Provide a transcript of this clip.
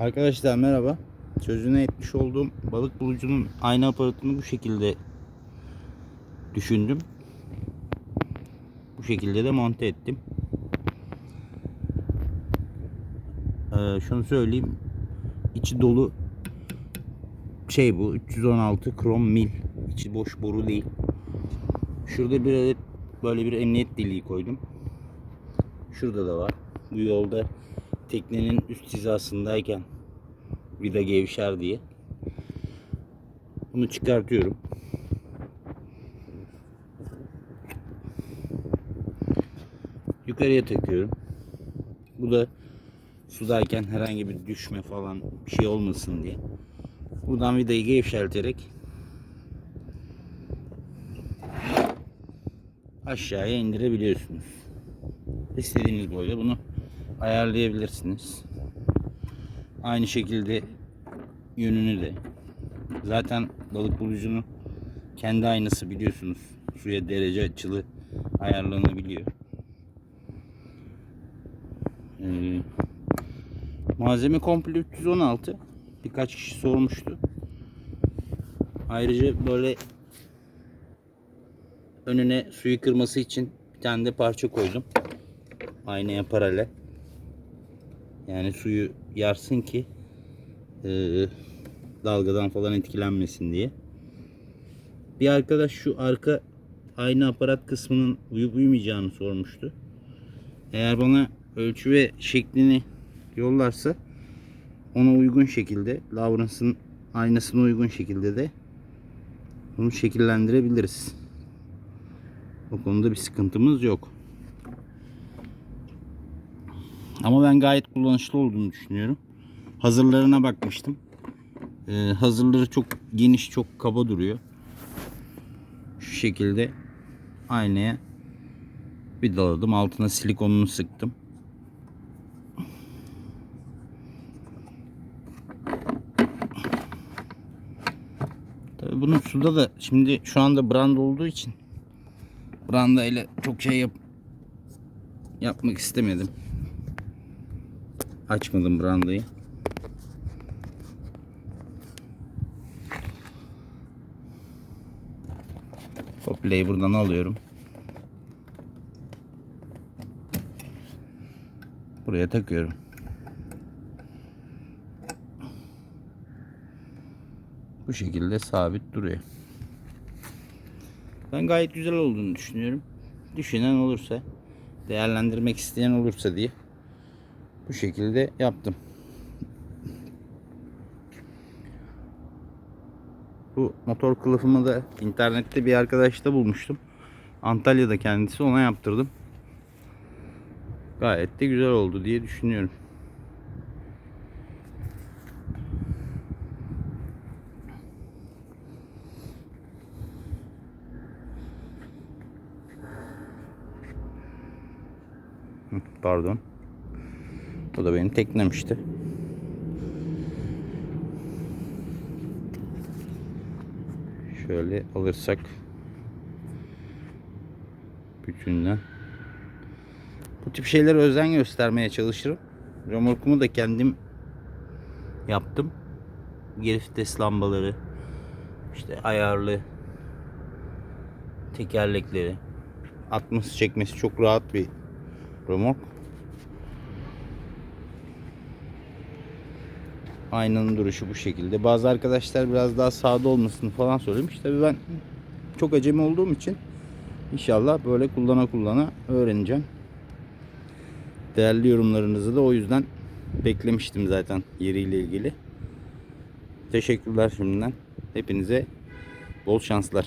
Arkadaşlar merhaba. Sözüne etmiş olduğum balık bulucunun ayna aparatını bu şekilde düşündüm. Bu şekilde de monte ettim. Ee, şunu söyleyeyim. İçi dolu şey bu 316 krom mil. İçi boş boru değil. Şurada bir adet böyle bir emniyet deliği koydum. Şurada da var. Bu yolda teknenin üst hizasındayken vida gevşer diye. Bunu çıkartıyorum. Yukarıya takıyorum. Bu da sudayken herhangi bir düşme falan bir şey olmasın diye. Buradan vidayı gevşelterek aşağıya indirebiliyorsunuz. İstediğiniz boyda bunu ayarlayabilirsiniz. Aynı şekilde yönünü de. Zaten balık bulucunun kendi aynası biliyorsunuz. Suya derece açılı ayarlanabiliyor. Ee, malzeme komple 316. Birkaç kişi sormuştu. Ayrıca böyle önüne suyu kırması için bir tane de parça koydum. Aynaya paralel. Yani suyu yarsın ki e, dalgadan falan etkilenmesin diye. Bir arkadaş şu arka ayna aparat kısmının uyup uyumayacağını sormuştu. Eğer bana ölçü ve şeklini yollarsa ona uygun şekilde Lawrence'ın aynasına uygun şekilde de bunu şekillendirebiliriz. O konuda bir sıkıntımız yok. Ama ben gayet kullanışlı olduğunu düşünüyorum. Hazırlarına bakmıştım. Ee, hazırları çok geniş, çok kaba duruyor. Şu şekilde aynaya vidaladım. Altına silikonunu sıktım. Tabii bunun suda da şimdi şu anda branda olduğu için branda ile çok şey yap yapmak istemedim. Açmadım brandayı. Hoplayı buradan alıyorum. Buraya takıyorum. Bu şekilde sabit duruyor. Ben gayet güzel olduğunu düşünüyorum. Düşünen olursa, değerlendirmek isteyen olursa diye bu şekilde yaptım. Bu motor kılıfımı da internette bir arkadaşta bulmuştum. Antalya'da kendisi ona yaptırdım. Gayet de güzel oldu diye düşünüyorum. Pardon. Bu da benim teknem işte. Şöyle alırsak bütünden. Bu tip şeylere özen göstermeye çalışırım. Remorkumu da kendim yaptım. Geri vites lambaları, işte ayarlı tekerlekleri, atması çekmesi çok rahat bir remork. Aynanın duruşu bu şekilde. Bazı arkadaşlar biraz daha sağda olmasını falan söylemiş. Tabii ben çok acemi olduğum için inşallah böyle kullana kullana öğreneceğim. Değerli yorumlarınızı da o yüzden beklemiştim zaten yeriyle ilgili. Teşekkürler şimdiden. Hepinize bol şanslar.